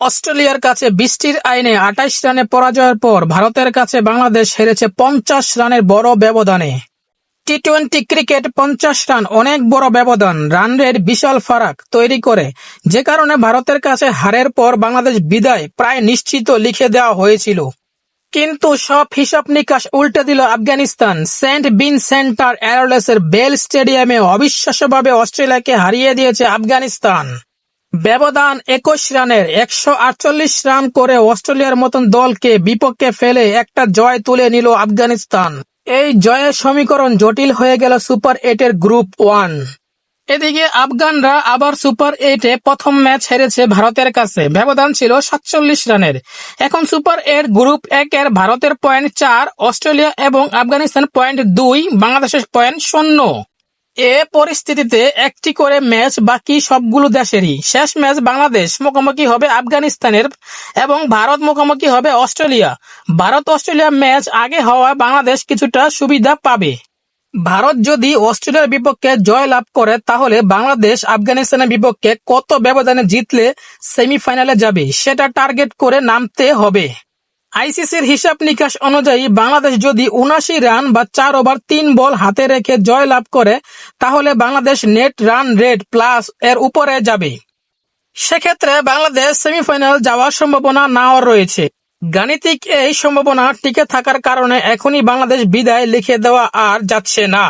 অস্ট্রেলিয়ার কাছে বৃষ্টির আইনে আটাইশ রানে পরাজয়ের পর ভারতের কাছে বাংলাদেশ হেরেছে পঞ্চাশ রানের বড় ব্যবধানে। টি টোয়েন্টি ক্রিকেট পঞ্চাশ রান অনেক বড় ব্যবধান রান রেট বিশাল ফারাক তৈরি করে। যে কারণে ভারতের কাছে হারের পর বাংলাদেশ বিদায় প্রায় নিশ্চিত লিখে দেওয়া হয়েছিল। কিন্তু সব হিসাব নিকাশ উল্টে দিল আফগানিস্তান। সেন্ট বিন সেন্টার এয়ারলেসের বেল স্টেডিয়ামে অবিশ্বাস্যভাবে অস্ট্রেলিয়াকে হারিয়ে দিয়েছে আফগানিস্তান। ব্যবধান একুশ রানের একশো আটচল্লিশ রান করে অস্ট্রেলিয়ার মতন দলকে বিপক্ষে ফেলে একটা জয় তুলে নিল আফগানিস্তান। এই জয়ের সমীকরণ জটিল হয়ে গেল সুপার এইটের গ্রুপ ওয়ান। এদিকে আফগানরা আবার সুপার এইটে প্রথম ম্যাচ হেরেছে ভারতের কাছে। ব্যবধান ছিল সাতচল্লিশ রানের। এখন সুপার এইট গ্রুপ একের ভারতের পয়েন্ট চার, অস্ট্রেলিয়া এবং আফগানিস্তান পয়েন্ট দুই, বাংলাদেশের পয়েন্ট শূন্য। এ পরিস্থিতিতে একটি করে ম্যাচ বাকি সবগুলো দেশেরই। শেষ ম্যাচ বাংলাদেশ, মুখোমুখি হবে আফগানিস্তানের এবং ভারত মুখোমুখি হবে অস্ট্রেলিয়া। ভারত অস্ট্রেলিয়া ম্যাচ আগে হওয়ায় বাংলাদেশ কিছুটা সুবিধা পাবে। ভারত যদি অস্ট্রেলিয়ার বিপক্ষে জয় লাভ করে, তাহলে বাংলাদেশ আফগানিস্তানের বিপক্ষে কত ব্যবধানে জিতলে সেমিফাইনালে যাবে, সেটা টার্গেট করে নামতে হবে। আইসিসির হিসাব নিকাশ অনুযায়ী বাংলাদেশ যদি উনাশি রান বা চার ওভার তিন বল হাতে রেখে জয় লাভ করে, তাহলে Bangladesh net run rate plus এর উপরে যাবে। সেক্ষেত্রে বাংলাদেশ সেমিফাইনাল যাওয়ার সম্ভাবনা নাও রয়েছে। গাণিতিক এই সম্ভাবনা টিকে থাকার কারণে এখনই বাংলাদেশ বিদায় লিখে দেওয়া আর যাচ্ছে না।